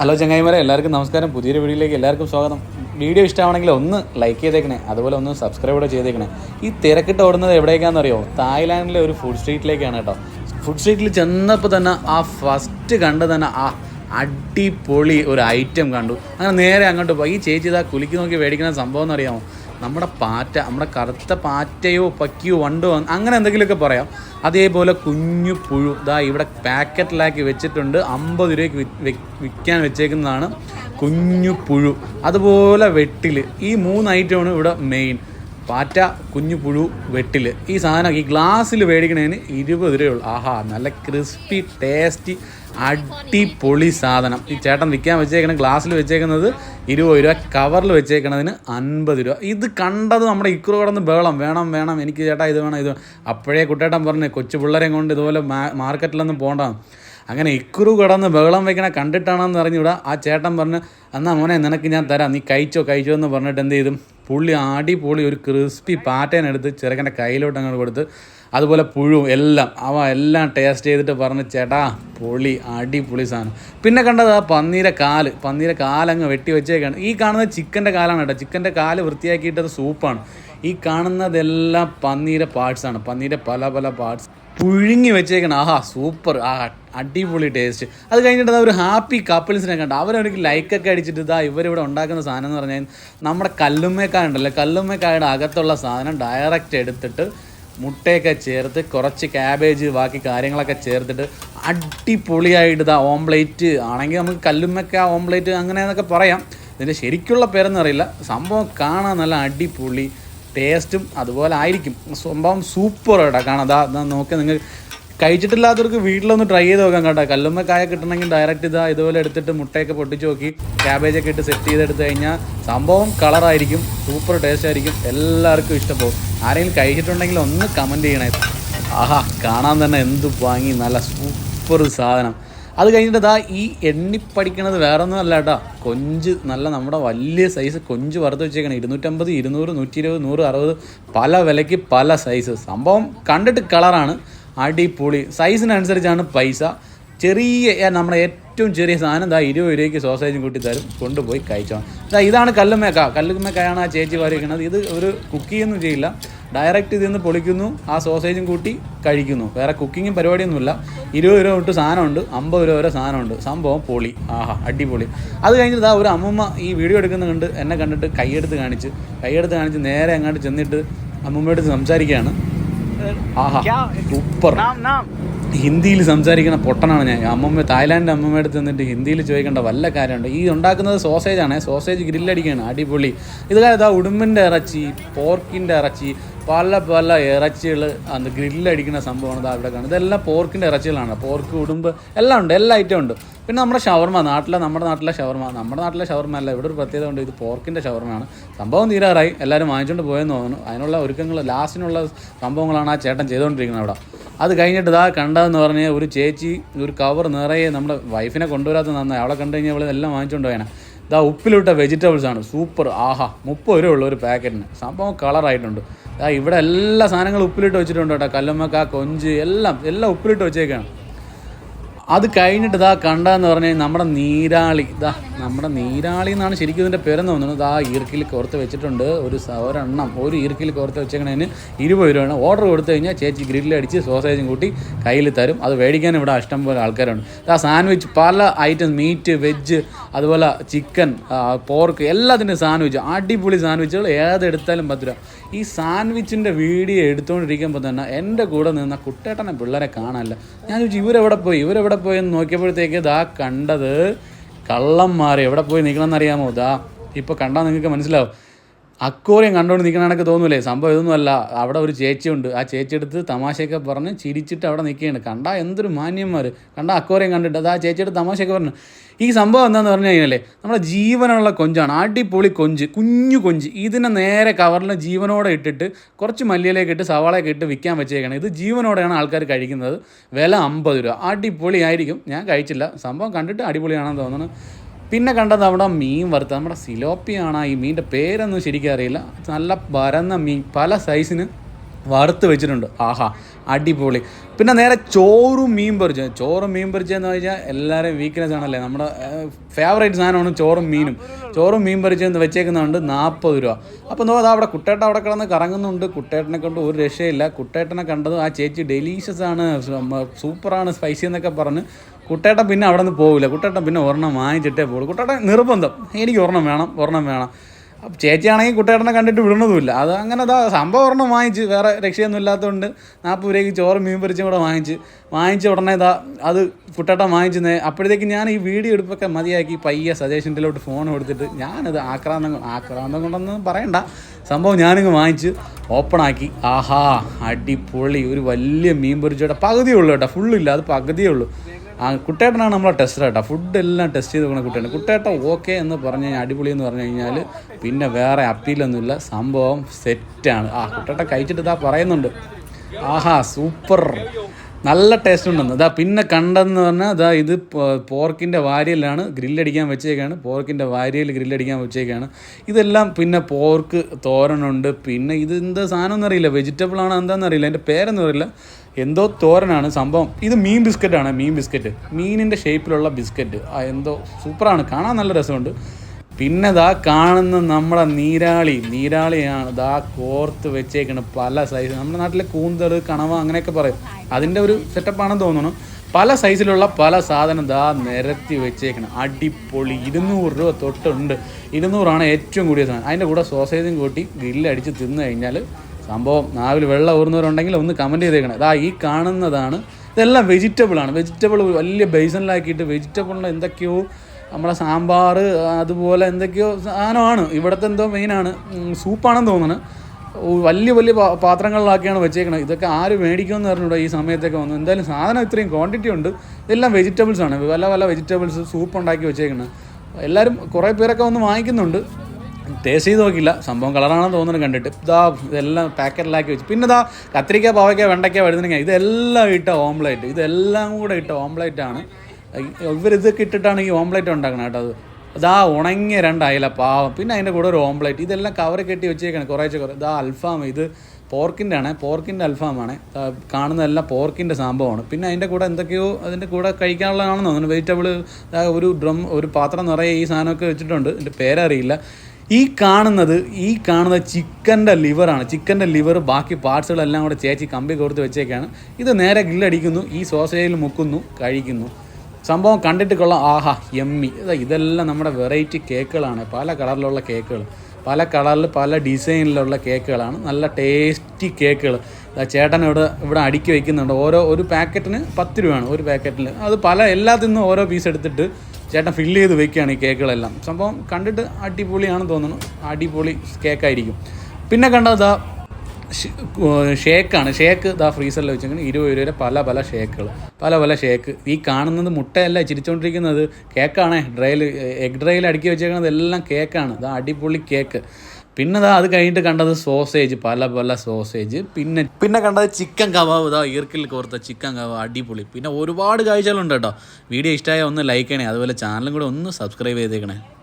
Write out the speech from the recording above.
Hello ചങ്ങായിമാരെ എല്ലാവർക്കും നമസ്കാരം. പുതിയൊരു വീഡിയോയിലേക്ക് എല്ലാവർക്കും സ്വാഗതം. വീഡിയോ ഇഷ്ടമാണെങ്കിൽ ഒന്ന് ലൈക്ക് ചെയ്തേക്കണേ അതുപോലെ ഒന്ന് സബ്സ്ക്രൈബ് കൂടെ ചെയ്തേക്കണേ. ഈ തിരക്കിട്ട് ഓടുന്നത് എവിടേക്കാണെന്ന് അറിയോ? തായ്ലാൻഡിലെ ഒരു ഫുഡ് സ്ട്രീറ്റിലേക്കാണ് കേട്ടോ. ഫുഡ് സ്ട്രീറ്റിൽ ചെന്നപ്പോൾ തന്നെ ആ ഫസ്റ്റ് കണ്ട് തന്നെ ആ അടിപൊളി ഒരു ഐറ്റം കണ്ടു. അങ്ങനെ നേരെ അങ്ങോട്ട് പോയി. ഈ ചേച്ചി ഇതാ കുലുക്കി നോക്കി മേടിക്കുന്ന സംഭവം എന്നറിയാമോ നമ്മുടെ പാറ്റ നമ്മുടെ കറുത്ത പാറ്റയോ പക്കിയോ വണ്ടോ അങ്ങനെ എന്തെങ്കിലുമൊക്കെ പറയാം. അതേപോലെ കുഞ്ഞു പുഴു ഇതാ ഇവിടെ പാക്കറ്റിലാക്കി വെച്ചിട്ടുണ്ട്. അമ്പത് രൂപയ്ക്ക് വിൽക്കാൻ വെച്ചേക്കുന്നതാണ് കുഞ്ഞു പുഴു. അതുപോലെ വെട്ടിൽ ഈ മൂന്ന് ഐറ്റമാണ് ഇവിടെ മെയിൻ പാറ്റ കുഞ്ഞു പുഴു വെട്ടിൽ ഈ സാധനം ഈ ഗ്ലാസ്സിൽ മേടിക്കണതിന് ഇരുപത് രൂപയുള്ളൂ ആഹാ നല്ല ക്രിസ്പി ടേസ്റ്റി അടിപൊളി സാധനം. ഈ ചേട്ടൻ വിൽക്കാൻ വെച്ചേക്കണ ഗ്ലാസ്സിൽ വെച്ചേക്കുന്നത് ഇരുപത് രൂപ കവറിൽ വെച്ചേക്കണതിന് അൻപത് രൂപ. ഇത് കണ്ടത് നമ്മുടെ ഇക്കുറു കടന്ന് ബേളം വേണം വേണം എനിക്ക് ചേട്ടാ ഇത് വേണം ഇത് അപ്പോഴേ കുട്ടേട്ടൻ പറഞ്ഞു കൊച്ചു പിള്ളേരെയും കൊണ്ട് ഇതുപോലെ മാർക്കറ്റിലൊന്നും പോകണ്ട അങ്ങനെ ഇക്കുറു കിടന്ന് ബഹളം വെക്കണ കണ്ടിട്ടാണെന്ന് അറിഞ്ഞൂടാ ആ ചേട്ടൻ പറഞ്ഞ് എന്നാ മോനെ നിനക്ക് ഞാൻ തരാം. നീ കഴിച്ചോ കഴിച്ചോ എന്ന് പറഞ്ഞിട്ട് എന്ത് ചെയ്തു? പുള്ളി അടിപൊളി ഒരു ക്രിസ്പി പാറ്റേനെടുത്ത് ചെറുക്കന്റെ കയ്യിലോട്ട് അങ്ങോട്ട് കൊടുത്ത് അതുപോലെ പുഴു എല്ലാം അവ എല്ലാം ടേസ്റ്റ് ചെയ്തിട്ട് പറഞ്ഞ് ചേട്ടാ പൊളി അടിപൊളി സാധനം. പിന്നെ കണ്ടത് ആ പന്നീരെ കാൽ പന്നീരെ കാലങ്ങ് വെട്ടി വെച്ചേക്കാണ്. ഈ കാണുന്നത് ചിക്കന്റെ കാലാണ് കേട്ടോ. ചിക്കന്റെ കാൽ വൃത്തിയാക്കിയിട്ടത് സൂപ്പാണ്. ഈ കാണുന്നതെല്ലാം പന്നീരെ പാർട്സാണ് പന്നീരെ പല പല പാർട്സ് പുഴുങ്ങി വെച്ചേക്കണം. ആഹാ സൂപ്പർ ആ അടിപൊളി ടേസ്റ്റ് അത് കഴിഞ്ഞിട്ട് ഒരു ഹാപ്പി കപ്പിൾസിനെ കണ്ട. അവരവർക്ക് ലൈക്കൊക്കെ അടിച്ചിട്ട് ഇതാ ഇവരിവിടെ ഉണ്ടാക്കുന്ന സാധനം എന്ന് പറഞ്ഞാൽ നമ്മുടെ കല്ലുമ്മേക്കായ ഉണ്ടല്ലോ കല്ലുമ്മേക്കായുടെ അകത്തുള്ള സാധനം ഡയറക്റ്റ് എടുത്തിട്ട് മുട്ടയൊക്കെ ചേർത്ത് കുറച്ച് ക്യാബേജ് ബാക്കി കാര്യങ്ങളൊക്കെ ചേർത്തിട്ട് അടിപൊളിയായിട്ട് ഇതാ ഓംപ്ലേറ്റ് ആണെങ്കിൽ നമുക്ക് കല്ലുമ്മക്ക ഓംപ്ലേറ്റ് അങ്ങനെ എന്നൊക്കെ പറയാം. ഇതിന്റെ ശരിക്കുള്ള പേരെന്നറിയില്ല സംഭവം കാണാൻ നല്ല അടിപൊളി ടേസ്റ്റും അതുപോലെ ആയിരിക്കും. സംഭവം സൂപ്പർ കേട്ടോ കാണാം അതാ അതാ നോക്കി നിങ്ങൾ കഴിച്ചിട്ടില്ലാത്തവർക്ക് വീട്ടിലൊന്ന് ട്രൈ ചെയ്ത് നോക്കാം കേട്ടോ. കല്ലുമ്മക്കായ കിട്ടണമെങ്കിൽ ഡയറക്റ്റ് ഇതാ ഇതുപോലെ എടുത്തിട്ട് മുട്ടയൊക്കെ പൊട്ടിച്ച് നോക്കി ക്യാബേജൊക്കെ ഇട്ട് സെറ്റ് ചെയ്തെടുത്ത് കഴിഞ്ഞാൽ സംഭവം കളറായിരിക്കും സൂപ്പർ ടേസ്റ്റ് ആയിരിക്കും എല്ലാവർക്കും ഇഷ്ടപ്പെടും. ആരെങ്കിലും കഴിച്ചിട്ടുണ്ടെങ്കിൽ ഒന്ന് കമന്റ് ചെയ്യണേ. ആഹാ കാണാൻ തന്നെ എന്ത് വാങ്ങി നല്ല സൂപ്പർ സാധനം. അത് കഴിഞ്ഞിട്ട് ഇതാ ഈ എണ്ണിപ്പടിക്കണത് വേറെ ഒന്നും അല്ല കേട്ടോ കൊഞ്ച് നല്ല നമ്മുടെ വലിയ സൈസ് കൊഞ്ച് വറുത്ത് വെച്ചേക്കണം. ഇരുന്നൂറ്റമ്പത് ഇരുന്നൂറ് നൂറ്റി ഇരുപത് നൂറ് അറുപത് പല വിലയ്ക്ക് പല സൈസ് സംഭവം കണ്ടിട്ട് കളറാണ് അടിപൊളി. സൈസിനനുസരിച്ചാണ് പൈസ. ചെറിയ നമ്മുടെ ഏറ്റവും ചെറിയ സാധനം ഇതാ ഇരുപത് രൂപയ്ക്ക് സോസേജും കൂട്ടി തരും. കൊണ്ടുപോയി കഴിച്ചോ ഇതാ ഇതാണ് കല്ലുമേക്ക കല്ലുമേക്കയാണ് ആ ചേച്ചി വരയ്ക്കുന്നത് ഇത് ഒരു കുക്ക് ചെയ്യുന്നു ചെയ്യില്ല. ഡയറക്റ്റ് ഇതിൽ നിന്ന് പൊളിക്കുന്നു ആ സോസേജും കൂട്ടി കഴിക്കുന്നു. വേറെ കുക്കിങ്ങും പരിപാടിയൊന്നുമില്ല. ഇരുപത് രൂപ തൊട്ട് സാധനമുണ്ട് അമ്പത് രൂപ വരെ സാധനമുണ്ട്. സംഭവം പൊളി. ആഹാ അടിപൊളി. അത് കഴിഞ്ഞിട്ട് ആ ഒരു അമ്മൂമ്മ ഈ വീഡിയോ എടുക്കുന്ന കണ്ട് എന്നെ കണ്ടിട്ട് കൈയെടുത്ത് കാണിച്ച് കൈയെടുത്ത് കാണിച്ച് നേരെ അങ്ങോട്ട് ചെന്നിട്ട് അമ്മൂമ്മയോട് സംസാരിക്കുകയാണ്. ആഹാ സൂപ്പർ. ഹിന്ദിയിൽ സംസാരിക്കുന്ന പൊട്ടനാണ് ഞാൻ. അമ്മമ്മ തായ്ലാൻഡ് അമ്മമ്മ അടുത്ത് നിന്നിട്ട് ഹിന്ദിയിൽ ചോദിക്കേണ്ട വല്ല കാര്യമുണ്ട്. ഈ ഉണ്ടാക്കുന്നത് ആണ്. സോസേജ് ഗ്രില്ലടിക്കുകയാണ് അടിപൊളി. ഇത് ഇതാ ഉടുമ്പിന്റെ ഇറച്ചി പോർക്കിന്റെ ഇറച്ചി പല പല ഇറച്ചികൾ അത് ഗ്രില്ലടിക്കുന്ന സംഭവമാണ് ഇതാ ഇവിടെ കാണുന്നത്. ഇതെല്ലാം പോർക്കിന്റെ ഇറച്ചികളാണ്. പോർക്ക് ഉടുമ്പ് എല്ലാം ഉണ്ട്. എല്ലാ ഐറ്റം ഉണ്ട്. പിന്നെ നമ്മുടെ ഷവർമ നാട്ടിലെ നമ്മുടെ നാട്ടിലെ ഷവർമ. നമ്മുടെ നാട്ടിലെ ഷവർമ അല്ല. ഇവിടെ ഒരു പ്രത്യേകത ഉണ്ട്. ഇത് പോർക്കിന്റെ ഷവർമയാണ്. സംഭവം തീരാറായി. എല്ലാവരും വാങ്ങിച്ചുകൊണ്ട് പോയെന്ന് തോന്നുന്നു. അതിനുള്ള ഒരുക്കങ്ങൾ ലാസ്റ്റിനുള്ള സംഭവങ്ങളാണ് ആ ചേട്ടൻ ചെയ്തുകൊണ്ടിരിക്കുന്നത് അവിടെ. അത് കഴിഞ്ഞിട്ട് ഇതാ കണ്ടതെന്ന് പറഞ്ഞാൽ ഒരു ചേച്ചി ഒരു കവർ നിറയെ നമ്മുടെ വൈഫിനെ കൊണ്ടുവരാത്ത നന്നായി. അവളെ കണ്ടു കഴിഞ്ഞാൽ അവളെ എല്ലാം വാങ്ങിച്ചുകൊണ്ട് പോയാണ് ഇതാ ഉപ്പിലിട്ട വെജിറ്റബിൾസ് ആണ്. സൂപ്പർ ആഹാ മുപ്പത് രൂപ ഉള്ള ഒരു പാക്കറ്റിന് സംഭവം കളറായിട്ടുണ്ട് ഇതാ ഇവിടെ എല്ലാ സാധനങ്ങളും ഉപ്പിലിട്ട് വെച്ചിട്ടുണ്ട് കേട്ടോ. കല്ലുമ്മക്ക കൊഞ്ച് എല്ലാം എല്ലാം ഉപ്പിലിട്ട് വെച്ചേക്കാണ്. അത് കഴിഞ്ഞിട്ട് ഇതാ കണ്ടതെന്ന് പറഞ്ഞാൽ നമ്മുടെ നീരാളി ഇതാ നമ്മുടെ നീരാളി എന്നാണ് ശരിക്കും ഇതിന്റെ പേരെന്ന് തോന്നുന്നത് ഇതാ ഈർക്കിൽ കോർത്ത് വെച്ചിട്ടുണ്ട് ഒരു ഒരെണ്ണം. ഒരു ഈർക്കിൽ കോർത്ത് വെച്ചേക്കണതിന് ഇരുപത് രൂപയാണ്. ഓർഡർ കൊടുത്തു കഴിഞ്ഞാൽ ചേച്ചി ഗ്രില്ലടിച്ച് സോസേജും കൂട്ടി കയ്യിൽ തരും. അത് മേടിക്കാൻ ഇവിടെ ഇഷ്ടം പോലെ ആൾക്കാരുണ്ട് ഇതാ സാൻഡ്വിച്ച് പല ഐറ്റം മീറ്റ് വെജ് അതുപോലെ ചിക്കൻ പോർക്ക് എല്ലാത്തിന്റെ സാൻഡ്വിച്ച് അടിപൊളി സാൻഡ്വിച്ചുകൾ ഏതെടുത്താലും പത്ത് രൂപ ഈ സാൻഡ്വിച്ചിന്റെ വീഡിയോ എടുത്തുകൊണ്ടിരിക്കുമ്പോൾ തന്നെ എന്റെ കൂടെ നിന്ന കുട്ടേട്ടനെ പിള്ളേരെ കാണാനല്ല. ഞാൻ ചോദിച്ചു ഇവരെവിടെ പോയി? ഇവരെവിടെ പോയി എന്ന് നോക്കിയപ്പോഴത്തേക്ക് ഇതാ കണ്ടത് കള്ളന്മാർ എവിടെ പോയി നിൽക്കണമെന്ന് അറിയാമോ? ഇതാ ഇപ്പോൾ കണ്ടാൽ നിങ്ങൾക്ക് മനസ്സിലാവും. അക്കോറിയം കണ്ടുകൊണ്ട് നിൽക്കണ കണക്ക് തോന്നൂലേ? സംഭവം ഇതൊന്നുമല്ല അവിടെ ഒരു ചേച്ചിയുണ്ട്. ആ ചേച്ചി എടുത്ത് തമാശയൊക്കെ പറഞ്ഞ് ചിരിച്ചിട്ട് അവിടെ നിൽക്കുകയാണ്. കണ്ടാൽ എന്തൊരു മാന്യന്മാർ കണ്ട അക്കോറിയം കണ്ടിട്ട് അത് ആ ചേച്ചിയുടെ തമാശയൊക്കെ പറഞ്ഞു. ഈ സംഭവം എന്താണെന്ന് പറഞ്ഞു കഴിഞ്ഞാലേ നമ്മുടെ ജീവനുള്ള കൊഞ്ചാണ്. അടിപൊളി കൊഞ്ച്. കുഞ്ഞു കൊഞ്ച്. ഇതിനെ നേരെ കവറിൽ ജീവനോടെ ഇട്ടിട്ട് കുറച്ച് മല്ലിയിലേക്ക് ഇട്ട് സവാളയൊക്കെ ഇട്ട് വിൽക്കാൻ വെച്ചേക്കണം. ഇത് ജീവനോടെയാണ് ആൾക്കാർ കഴിക്കുന്നത്. വില അമ്പത് രൂപ. അടിപൊളിയായിരിക്കും. ഞാൻ കഴിച്ചില്ല. സംഭവം കണ്ടിട്ട് അടിപൊളിയാണെന്ന് തോന്നുന്നു. പിന്നെ കണ്ടത് അവിടെ മീൻ വറുത്ത് നമ്മുടെ സിലോപ്പിയാണ് ഈ മീനിന്റെ പേരൊന്നും ശരിക്കും അറിയില്ല. നല്ല പരന്ന മീൻ പല സൈസിന് വറുത്ത് വെച്ചിട്ടുണ്ട്. ആഹാ അടിപൊളി. പിന്നെ നേരെ ചോറും മീൻ പൊരിച്ച ചോറും മീൻ പൊരിച്ചതെന്ന് വെച്ചാൽ എല്ലാവരും വീക്ക്നെസ് ആണല്ലേ? നമ്മുടെ ഫേവറേറ്റ് സാധനമാണ് ചോറും മീനും. ചോറും മീൻ പൊരിച്ചെന്ന് വെച്ചേക്കുന്നുണ്ട് നാൽപ്പത് രൂപ. അപ്പോൾ നോക്കാം അത് അവിടെ കുട്ടേട്ട അവിടെ കിടന്ന് കറങ്ങുന്നുണ്ട്. കുട്ടേട്ടനെ കൊണ്ട് ഒരു രക്ഷയില്ല. കുട്ടേട്ടനെ കണ്ടത് ആ ചേച്ചി ഡെലീഷ്യസ് ആണ്. സൂപ്പറാണ് സ്പൈസി എന്നൊക്കെ പറഞ്ഞ് കുട്ടേട്ടൻ പിന്നെ അവിടെ നിന്ന് പോകില്ല കുട്ടേട്ടൻ പിന്നെ ഒരെണ്ണം വാങ്ങിച്ചിട്ടേ പോകുള്ളൂ കുട്ടേട്ടൻ നിർബന്ധം. എനിക്ക് ഒരെണ്ണം വേണം ഒരെണ്ണം വേണം. ചേച്ചിയാണെങ്കിൽ കുട്ടേട്ടനെ കണ്ടിട്ട് വിടണതുമില്ല. അത് അങ്ങനെ അതാ സംഭവം ഒരെണ്ണം വാങ്ങിച്ച് വേറെ രക്ഷയൊന്നും ഇല്ലാത്തതുകൊണ്ട് നാൽപ്പത് രൂപയ്ക്ക് ചോറ് മീൻ പൊരിച്ചും കൂടെ വാങ്ങിച്ച് വാങ്ങിച്ച ഉടനെ ഇതാ അത് കുട്ടേട്ടൻ വാങ്ങിച്ചെന്നേ അപ്പോഴത്തേക്ക് ഞാൻ ഈ വീഡിയോ എടുപ്പൊക്കെ മതിയാക്കി പയ്യെ സജേഷന്റെലോട്ട് ഫോൺ കൊടുത്തിട്ട് ഞാനത് ആക്രാന്തം ആക്രാന്തം കൊണ്ടൊന്നും പറയണ്ട. സംഭവം ഞാനിങ്ങ് വാങ്ങിച്ച് ഓപ്പണാക്കി. ആഹാ അടിപൊളി. ഒരു വലിയ മീൻ പൊരിച്ചോട്ടെ പകുതിയേ ഉള്ളൂ കേട്ടോ. ഫുള്ളില്ല അത് പകുതിയേ ഉള്ളൂ. ആ കുട്ടേട്ടനാണ് നമ്മളെ ടെസ്റ്റർ കേട്ടോ ഫുഡ് എല്ലാം ടെസ്റ്റ് ചെയ്ത് പോകണ കുട്ടേട്ടൻ. കുട്ടേട്ട ഓക്കെ എന്ന് പറഞ്ഞു കഴിഞ്ഞാൽ അടിപൊളി എന്ന് പറഞ്ഞു കഴിഞ്ഞാൽ പിന്നെ വേറെ അപ്പീലൊന്നുമില്ല സംഭവം സെറ്റാണ് ആ കുട്ടേട്ട കഴിച്ചിട്ട് ഇതാ പറയുന്നുണ്ട്. ആഹാ സൂപ്പർ നല്ല ടേസ്റ്റ് ഉണ്ടെന്ന്. അതാ പിന്നെ കണ്ടെന്ന് പറഞ്ഞാൽ അതാ ഇത് പോർക്കിന്റെ വാരിയലാണ് ഗ്രില്ലടിക്കാൻ വെച്ചേക്കാണ്. പോർക്കിന്റെ വാരിയൽ ഗ്രില്ലടിക്കാൻ വെച്ചേക്കാണ്. ഇതെല്ലാം പിന്നെ പോർക്ക് തോരനുണ്ട്. പിന്നെ ഇത് എന്താ സാധനം എന്നറിയില്ല വെജിറ്റബിൾ ആണോ എന്താണെന്ന് അറിയില്ല. എന്റെ പേരൊന്നും അറിയില്ല. എന്തോ തോരനാണ് സംഭവം. ഇത് മീൻ ബിസ്ക്കറ്റാണ് മീൻ ബിസ്ക്കറ്റ്. മീനിന്റെ ഷേപ്പിലുള്ള ബിസ്ക്കറ്റ്. എന്തോ സൂപ്പറാണ് കാണാൻ നല്ല രസമുണ്ട്. പിന്നെ ദാ കാണുന്ന നമ്മളെ നീരാളി. നീരാളിയാണ് ദാ കോർത്ത് വെച്ചേക്കണ് പല സൈസ് നമ്മുടെ നാട്ടിലെ കൂന്തൽ കണവ അങ്ങനെയൊക്കെ പറയും. അതിന്റെ ഒരു സെറ്റപ്പാണെന്ന് തോന്നുന്നു. പല സൈസിലുള്ള പല സാധനം ദാ നിരത്തി വെച്ചേക്കണം. അടിപൊളി. ഇരുന്നൂറ് രൂപ തൊട്ടുണ്ട്. ഇരുന്നൂറാണ് ഏറ്റവും കൂടിയ സാധനം. അതിന്റെ കൂടെ സോസേജും കൂട്ടി ഗ്രില്ലടിച്ച് തിന്നു കഴിഞ്ഞാൽ സംഭവം നാവിൽ വെള്ളം ഊർന്നവരുണ്ടെങ്കിൽ ഒന്ന് കമന്റ് ചെയ്തേക്കണം. ഇതാ ഈ കാണുന്നതാണ്. ഇതെല്ലാം വെജിറ്റബിളാണ് വെജിറ്റബിൾ വലിയ ബേസണിലാക്കിയിട്ട് വെജിറ്റബിളിന് എന്തൊക്കെയോ നമ്മളെ സാമ്പാർ അതുപോലെ എന്തൊക്കെയോ സാധനമാണ്. ഇവിടുത്തെ എന്തോ മെയിനാണ് സൂപ്പാണെന്ന് തോന്നുന്നു. വലിയ വലിയ പാത്രങ്ങളിലാക്കിയാണ് വെച്ചേക്കണത്. ഇതൊക്കെ ആര് മേടിക്കുമെന്ന് പറഞ്ഞൂടാ ഈ സമയത്തൊക്കെ വന്നു. എന്തായാലും സാധനം ഇത്രയും ക്വാണ്ടിറ്റി ഉണ്ട്. ഇതെല്ലാം വെജിറ്റബിൾസ് ആണ്. പല പല വെജിറ്റബിൾസ് സൂപ്പ് ഉണ്ടാക്കി വെച്ചേക്കുന്നത് എല്ലാവരും കുറേ പേരൊക്കെ വന്ന് വാങ്ങിക്കുന്നുണ്ട്. ടേസ്റ്റ് ചെയ്ത് നോക്കില്ല സംഭവം കളറാണെന്ന് തോന്നുന്നു കണ്ടിട്ട്. ഇതാ ഇതെല്ലാം പാക്കറ്റിലാക്കി വെച്ച്. പിന്നെ ഇതാ കത്തിരിക്ക പാവയ്ക്ക വെണ്ടയ്ക്ക വഴുതനങ്ങ ഇതെല്ലാം ഇട്ട ഓംലേറ്റ് ഇതെല്ലാം കൂടെ ഇട്ട ഓംലേറ്റ് ആണ്. ഇവരിതൊക്കെ ഇട്ടിട്ടാണ് ഈ ഓംലെറ്റ് ഉണ്ടാക്കണം കേട്ടോ. അത് ഇതാ ഉണങ്ങിയ രണ്ടായില്ല പാവം. പിന്നെ അതിന്റെ കൂടെ ഒരു ഓംലെറ്റ് ഇതെല്ലാം കവർ കെട്ടി വെച്ചേക്കാണ്. കുറേശ്ശെ കുറേ ഇതാ അൽഫാം ഇത് പോർക്കിന്റെ ആണ് പോർക്കിന്റെ അൽഫാമാണ്. കാണുന്നതെല്ലാം പോർക്കിന്റെ സംഭവമാണ്. പിന്നെ അതിന്റെ കൂടെ എന്തൊക്കെയോ അതിന്റെ കൂടെ കഴിക്കാനുള്ളതാണെന്ന് തോന്നുന്നു. വെജിറ്റബിൾ ഒരു ഡ്രം ഒരു പാത്രം നിറയെ ഈ സാധനമൊക്കെ വെച്ചിട്ടുണ്ട്. എന്റെ പേരറിയില്ല. ഈ കാണുന്നത് ഈ കാണുന്ന ചിക്കന്റെ ലിവറാണ്. ചിക്കന്റെ ലിവർ ബാക്കി പാർട്സുകളെല്ലാം കൂടെ ചേച്ചി കമ്പി കൊടുത്ത് വെച്ചേക്കാണ്. ഇത് നേരെ ഗ്രില്ലടിക്കുന്നു. ഈ സോസേജിൽ മുക്കുന്നു കഴിക്കുന്നു. സംഭവം കണ്ടിട്ട് കൊള്ളാം. ആഹാ എമ്മി ഇതാ ഇതെല്ലാം നമ്മുടെ വെറൈറ്റി കേക്കുകളാണ് പല കളറിലുള്ള കേക്കുകൾ പല കളറിൽ പല ഡിസൈനിലുള്ള കേക്കുകളാണ് നല്ല ടേസ്റ്റി കേക്കുകൾ ചേട്ടൻ ഇവിടെ ഇവിടെ അടുക്കി വയ്ക്കുന്നുണ്ട് ഓരോ ഒരു പാക്കറ്റിന് പത്ത് രൂപയാണ്. ഒരു പാക്കറ്റിൽ അത് പല എല്ലാത്തിൽ നിന്നും ഓരോ പീസ് എടുത്തിട്ട് ചേട്ടൻ ഫില്ല് ചെയ്ത് വയ്ക്കുകയാണ് ഈ കേക്കുകളെല്ലാം സംഭവം കണ്ടിട്ട് അടിപൊളിയാണെന്ന് തോന്നുന്നു. അടിപൊളി കേക്കായിരിക്കും പിന്നെ കണ്ടതാ ഷേക്കാണ്. ഷേക്ക് ഇതാ ഫ്രീസറിൽ വെച്ചിങ്ങനെ ഇരുപത് രൂപയുടെ പല പല ഷേക്കുകൾ പല പല ഷേക്ക്. ഈ കാണുന്നത് മുട്ടയല്ല ചിരിച്ചുകൊണ്ടിരിക്കുന്നത് കേക്കാണ്. ഡ്രൈൽ എഗ് ഡ്രൈയിൽ അടുക്കി വെച്ചേക്കുന്നത് എല്ലാം കേക്കാണ്. ഇതാ അടിപൊളി കേക്ക്. പിന്നെ അത് കഴിഞ്ഞിട്ട് കണ്ടത് സോസേജ്. പല പല സോസേജ്. പിന്നെ പിന്നെ കണ്ടത് ചിക്കൻ കബാബ്. ഇതാ ഈർക്കിൽ കോർത്ത ചിക്കൻ കബാബ്. അടിപൊളി. പിന്നെ ഒരുപാട് കാഴ്ചകളുണ്ട് കേട്ടോ. വീഡിയോ ഇഷ്ടമായ ഒന്ന് ലൈക്ക് ചെയ്യണേ. അതുപോലെ ചാനലും കൂടെ ഒന്ന് സബ്സ്ക്രൈബ് ചെയ്തേക്കണേ.